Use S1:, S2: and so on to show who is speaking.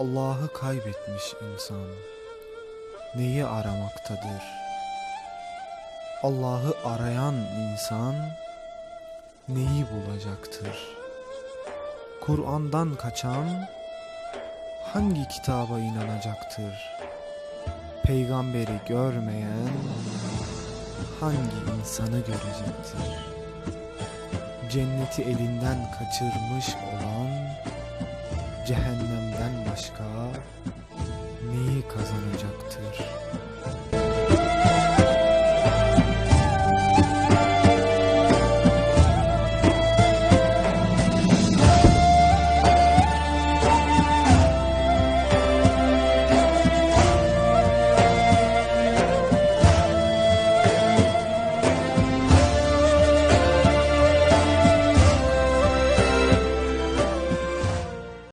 S1: Allah'ı kaybetmiş insan neyi aramaktadır? Allah'ı arayan insan neyi bulacaktır? Kur'an'dan kaçan hangi kitaba inanacaktır? Peygamberi görmeyen hangi insanı görecektir? Cenneti elinden kaçırmış olan cehennemden başka neyi kazanacaktır?